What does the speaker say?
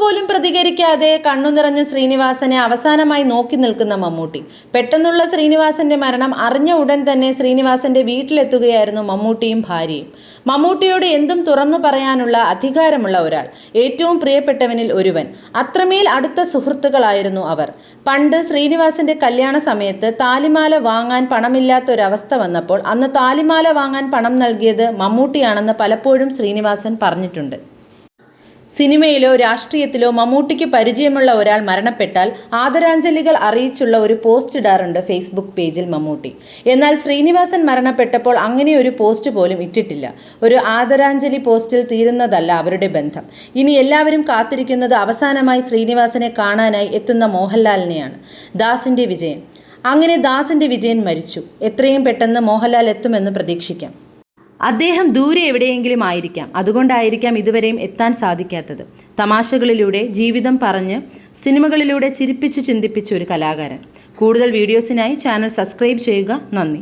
പോലും പ്രതികരിക്കാതെ കണ്ണു നിറഞ്ഞ ശ്രീനിവാസനെ അവസാനമായി നോക്കി നിൽക്കുന്ന മമ്മൂട്ടി. പെട്ടെന്നുള്ള ശ്രീനിവാസന്റെ മരണം അറിഞ്ഞ ഉടൻ തന്നെ ശ്രീനിവാസന്റെ വീട്ടിലെത്തുകയായിരുന്നു മമ്മൂട്ടിയും ഭാര്യയും. മമ്മൂട്ടിയോട് എന്തും തുറന്നു പറയാനുള്ള അധികാരമുള്ള ഒരാൾ ഏറ്റവും പ്രിയപ്പെട്ടവനിൽ ഒരുവൻ. അത്രമേൽ അടുത്ത സുഹൃത്തുക്കളായിരുന്നു അവർ. പണ്ട് ശ്രീനിവാസന്റെ കല്യാണ സമയത്ത് താലിമാല വാങ്ങാൻ പണമില്ലാത്തൊരവസ്ഥ വന്നപ്പോൾ അന്ന് താലിമാല വാങ്ങാൻ പണം നൽകിയത് മമ്മൂട്ടിയാണെന്ന് പലപ്പോഴും ശ്രീനിവാസൻ പറഞ്ഞിട്ടുണ്ട്. സിനിമയിലോ രാഷ്ട്രീയത്തിലോ മമ്മൂട്ടിക്ക് പരിചയമുള്ള ഒരാൾ മരണപ്പെട്ടാൽ ആദരാഞ്ജലികൾ അറിയിച്ചുള്ള ഒരു പോസ്റ്റ് ഇടാറുണ്ട് ഫേസ്ബുക്ക് പേജിൽ മമ്മൂട്ടി. എന്നാൽ ശ്രീനിവാസൻ മരണപ്പെട്ടപ്പോൾ അങ്ങനെ ഒരു പോസ്റ്റ് പോലും ഇട്ടിട്ടില്ല. ഒരു ആദരാഞ്ജലി പോസ്റ്റിൽ തീരുന്നതല്ല അവരുടെ ബന്ധം. ഇനി എല്ലാവരും കാത്തിരിക്കുന്നത് അവസാനമായി ശ്രീനിവാസനെ കാണാനായി എത്തുന്ന മോഹൻലാലിനെയാണ്. ദാസിന്റെ വിജയൻ അങ്ങനെ ദാസിന്റെ വിജയൻ മരിച്ചു. എത്രയും പെട്ടെന്ന് മോഹൻലാൽ എത്തുമെന്ന് പ്രതീക്ഷിക്കാം. അദ്ദേഹം ദൂരെ എവിടെയെങ്കിലും ആയിരിക്കാം. അതുകൊണ്ടായിരിക്കാം ഇതുവരെയും എത്താൻ സാധിക്കാത്തത്. തമാശകളിലൂടെ ജീവിതം പറഞ്ഞ് സിനിമകളിലൂടെ ചിരിപ്പിച്ച് ചിന്തിപ്പിച്ച ഒരു കലാകാരൻ. കൂടുതൽ വീഡിയോസിനായി ചാനൽ സബ്സ്ക്രൈബ് ചെയ്യുക. നന്ദി.